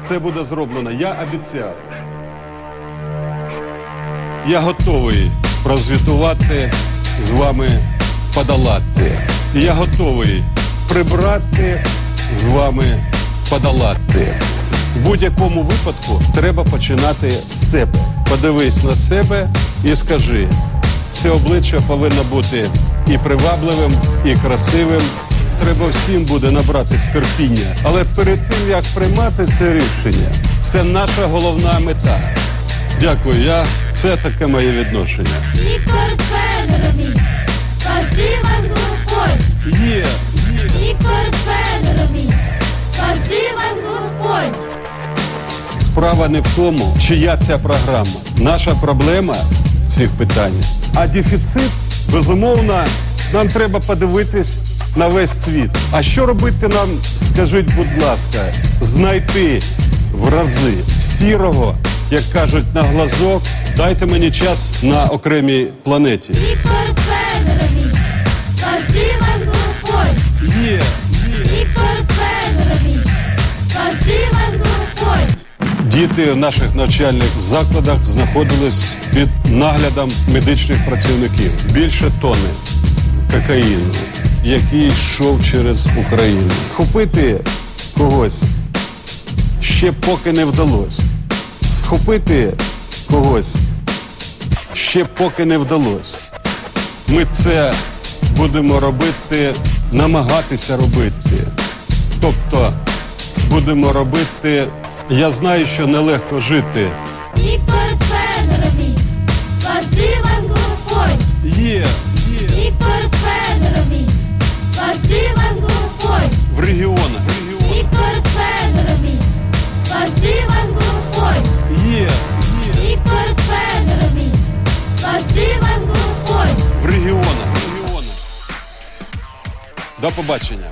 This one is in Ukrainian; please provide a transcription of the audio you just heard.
Це буде зроблено. Я обіцяв. Я готовий прозвітувати з вами подолати. Я готовий прибрати з вами подолати. В будь-якому випадку треба починати з себе. Подивись на себе і скажи, це обличчя повинно бути і привабливим, і красивим. Треба всім буде набрати терпіння. Але перед тим як приймати це рішення, це наша головна мета. Дякую. Я це таке моє відношення. Віктор Федорович, спасибо Господь! Є, є. Віктор Федорович, спасибо Господь! Справа не в тому, чия ця програма. Наша проблема в цих питаннях. А дефіцит, безумовно, нам треба подивитись на весь світ. А що робити нам, скажіть, будь ласка, знайти в рази сірого, як кажуть, на глазок. Дайте мені час на окремій планеті. Віктор Федорович, спасибо Господь! Є, є. Віктор Федорович, спасибо Господь! Діти в наших навчальних закладах знаходились під наглядом медичних працівників. Більше тони кокаїну, який йшов через Україну. Схопити когось ще поки не вдалося. Схопити когось ще поки не вдалося. Ми це будемо робити, намагатися робити. Тобто будемо робити. Я знаю, що нелегко жити. До побачення.